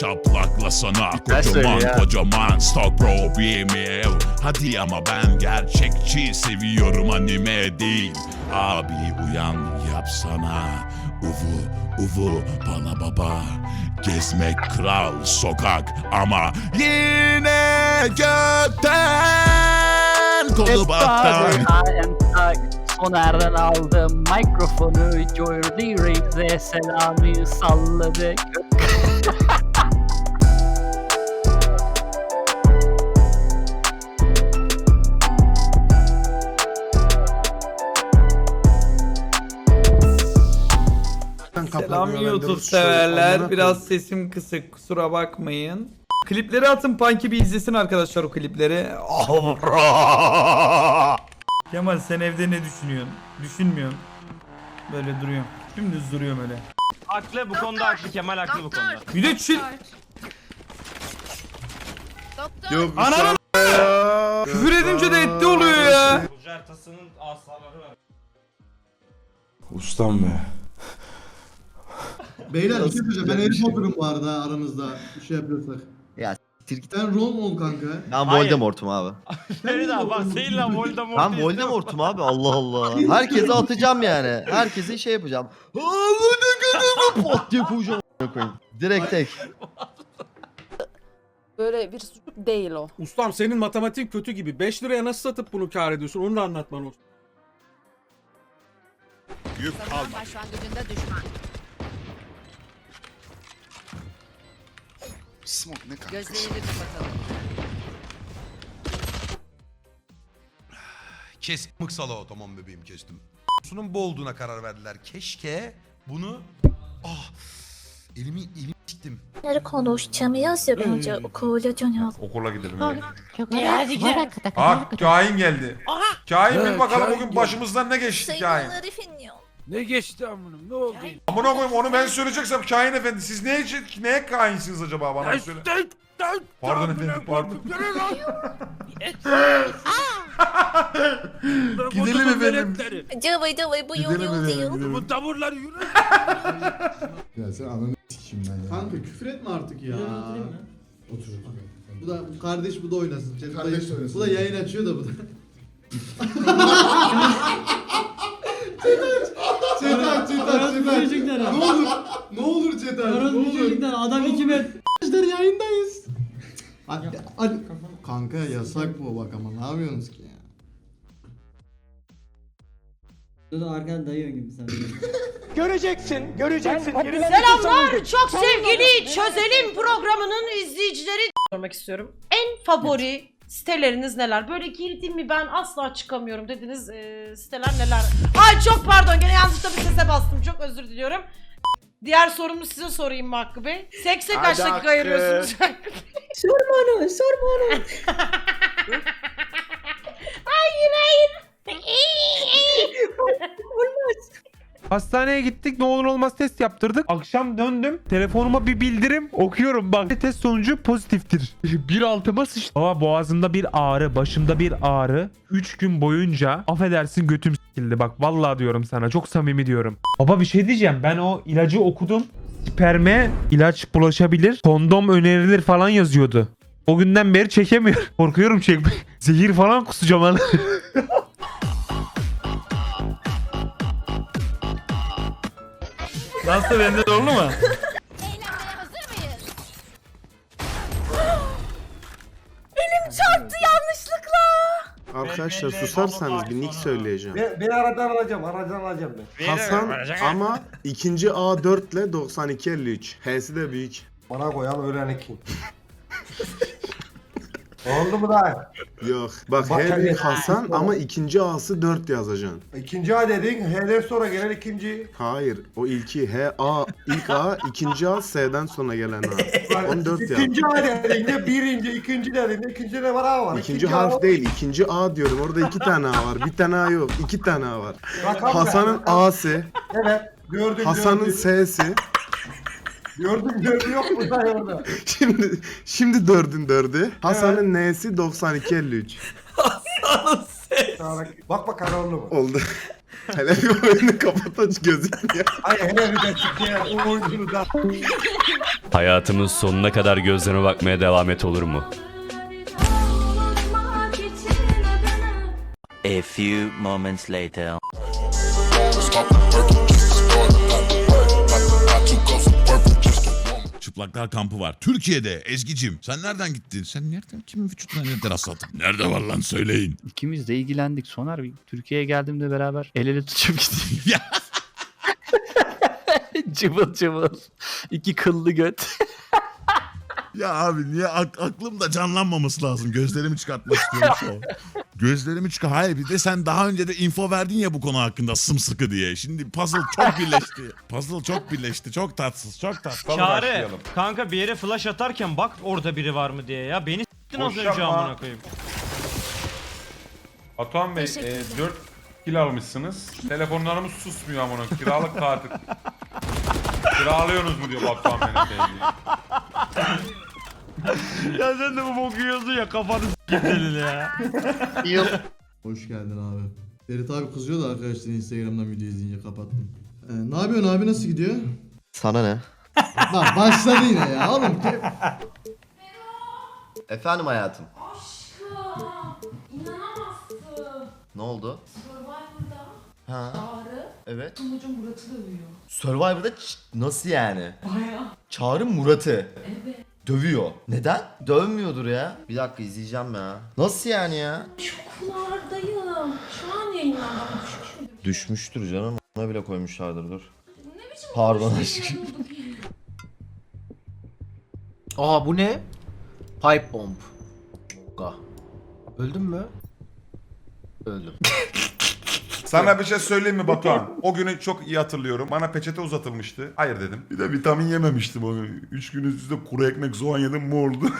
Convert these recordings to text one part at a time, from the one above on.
Şaplakla sana kocaman kocaman Stock bro BML Hadi ama ben gerçekçi seviyorum anime değil. Abi uyan yapsana. Uvu uvu bana baba. Gezmek kral sokak ama yine gökten Kolu stuck. Soner'den aldım mikrofonu Joy Lyric'de selamı salladık Selam YouTube severler. Biraz sesim kısık kusura bakmayın. Klipleri atın Punky bir izlesin arkadaşlar o klipleri. Kemal sen evde ne düşünüyorsun? Düşünmüyorsun. Böyle duruyorum. Dümdüz duruyorum öyle. Haklı bu konuda haklı Kemal haklı bu konuda. Bir de çil... Yok Ananı Küfür edince de etti oluyor ya. Burcu haritasının asaları var. Ustam be. Beyler bir şey söyleyeceğim. Ben Harry Potter'ım bu arada aranızda bir şey yapıyorsak. Ya siktir git. Ben Ron ol kanka. Ben Hayır. Voldemort'um abi. Ferit abi bak senin lan Voldemort. Ben Voldemort'um abi Allah Allah. Herkese atacağım yani. Herkese şey yapacağım. Aa bu ne kadar pot diye koyacağım. a**ına koyayım. Direkt tek. Böyle bir sucuk değil o. Ustam senin matematik kötü gibi. 5 liraya nasıl satıp bunu kar ediyorsun? Onu da anlatman olsun. Yük al Başlangıcında düşman. Smoke ne kanka? Gözlerini. Kes mıksala tamam bebeğim kestim. Sunun bu olduğuna karar verdiler. Keşke bunu ah elimi elimi siktim. konuşacağımız ya bence kovalacağım. Okula gidelim. Ah kain geldi. Kain Evet, bil bakalım kain bugün başımızdan ne geçti kain. Ne geçti amınım ne oldu? Amına koyayım onu ben söyleyeceksem kain efendi. Siz neye, neye kainsiniz acaba bana bir söyle. Pardon efendim pardon. Gidelim efendim. Cavay cavay bu yol Gidelim yol efendim. değil. gidelim. Bu tavırlar yürü. Ya sen ananı sikeyim ben ya. Kanka küfür etme artık ya. Otur. Bu da bu kardeş bu da oynasın. Chat- Kardeş bu da- oynasın. Bu da yayın açıyor da bu da. Chat chat aç. Ne olur, ne olur aç, ne olur. Adam iki metre Arkadaşlar yayındayız. Hadi, hadi. Kanka yasak bu bak ama ne yapıyorsunuz ki ya? Arkadan dayıyor gibi sen Selamlar çok sevgili Çözelim programının izleyicileri. Sormak istiyorum. En favori siteleriniz neler? Böyle girdim mi ben asla çıkamıyorum dediniz e, siteler neler? Ay çok pardon gene yanlışlıkla bir sese bastım çok özür diliyorum. Diğer sorumu size sorayım mı Hakkı Bey? Sekse kaç Hadi dakika Hakkı. ayırıyorsunuz? Sorma onu, sorma onu. hayır hayır. Hastaneye gittik ne olur olmaz test yaptırdık. Akşam döndüm telefonuma bir bildirim okuyorum bak test sonucu pozitiftir. Bir altıma sıçtı. Baba boğazımda bir ağrı başımda bir ağrı. 3 gün boyunca affedersin götüm sikildi bak vallahi diyorum sana çok samimi diyorum. Baba bir şey diyeceğim ben o ilacı okudum. Sperme ilaç bulaşabilir kondom önerilir falan yazıyordu. O günden beri çekemiyorum. Korkuyorum çekmek. Zehir falan kusacağım Nasıl bende doğru mu? Eğlenmeye hazır mıyız? Elim çarptı yanlışlıkla. Arkadaşlar susarsanız bir nick söyleyeceğim. Beni aradan alacağım aradan alacağım ben. Hasan ama ikinci A4 ile 9253. H'si de büyük. Bana koyan öğren kim? Oldu mu da? Yok. Bak Bak H hani- büyük Hasan ama ikinci A'sı 4 yazacaksın. İkinci A dedin, H'den sonra gelen ikinci. Hayır. O ilki H A ilk A ikinci A S'den sonra gelen A. 14 yaz. İkinci A dediğinde birinci, ikinci dediğinde ikinci de var A var. İkinci harf değil, ikinci A diyorum. Orada iki tane A var. Bir tane A yok. iki tane A var. Rakam Hasan'ın A'sı, Evet, gördüm Hasan'ın gördüm. S'si. Gördüm gördüm yok mu da orada? Şimdi şimdi dördün dördü. Hasan'ın N'si 9253. Bak bak oldu mu? Oldu. Hele bir oyunu kapat aç gözükmüyor. Hayatımın sonuna kadar gözlerime bakmaya devam et olur mu? A few moments later. Çıplaklar kampı var. Türkiye'de Ezgi'cim. Sen nereden gittin? Sen nereden kimin vücuduna nerede rastladın? Nerede var lan söyleyin. İkimiz de ilgilendik. Soner Türkiye'ye geldiğimde beraber el ele tutup gittik. Ya. cıvıl cıvıl. İki kıllı göt. Ya abi niye ak- aklımda canlanmaması lazım. Gözlerimi çıkartmak istiyorum şu an. Gözlerimi çıkar. Hayır bir de sen daha önce de info verdin ya bu konu hakkında sımsıkı diye. Şimdi puzzle çok birleşti. Puzzle çok birleşti. Çok tatsız. Çok tatsız. Sonra başlayalım. kanka bir yere flash atarken bak orada biri var mı diye ya. Beni s**tin az Boş önce yapma. amına koyayım. Batuhan Bey Teşekkür ederim. 4 kil almışsınız. Telefonlarımız susmuyor amına. Kiralık katil. Kiralıyorsunuz mu diyor Batuhan sevgilim. ya sen de bu boku yiyorsun ya kafanı s**tin senin ya. Hoş geldin abi. Ferit abi kızıyordu arkadaşlar Instagram'dan video izleyince kapattım. Ee, ne yapıyorsun abi nasıl gidiyor? Sana ne? Bak başladı yine ya oğlum. Efendim hayatım. Ne oldu? Ha. Evet. Survivor'da ç- nasıl yani? Çağrı Murat'ı. Evet. Dövüyor. Neden? Dövmüyordur ya. Bir dakika izleyeceğim ya. Nasıl yani ya? Kulardayım. Şu an yayınlandı Düşmüştür canım. Ona bile koymuşlardır dur. Pardon aşkım. Aa bu ne? Pipe bomb. Öldün mü? Öldüm. Sana bir şey söyleyeyim mi Batuhan? O günü çok iyi hatırlıyorum. Bana peçete uzatılmıştı. Hayır dedim. Bir de vitamin yememiştim o gün. 3 gün üst üste kuru ekmek soğan yedim mu oldu?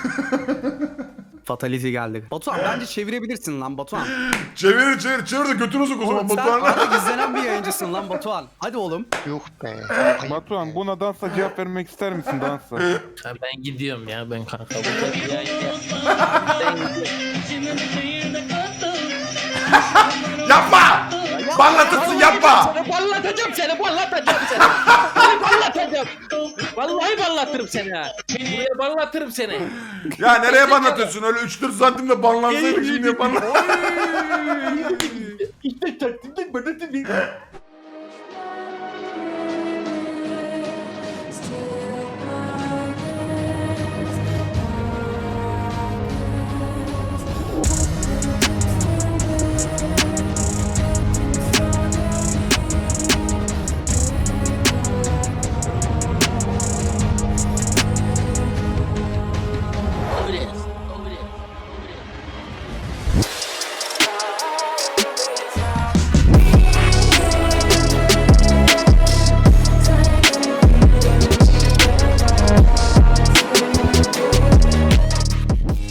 Fatality geldi. Batuhan bence çevirebilirsin lan Batuhan. çevir çevir çevir de götünü sok o zaman Batuhan. izlenen bir yayıncısın lan Batuhan. Hadi oğlum. Batuhan buna dansa cevap vermek ister misin dansa? Ben gidiyorum ya ben kanka. Yapma! Banlatırsın yapma! Ballatacağım seni, ballatacağım seni. Seni ballatacağım. Vallahi ballatırım seni ha. Buraya ballatırım seni. Ya nereye banlatıyorsun? Öyle 3-4 santimde banlansaydık şimdi banlat. İşte taktikle ballatırım.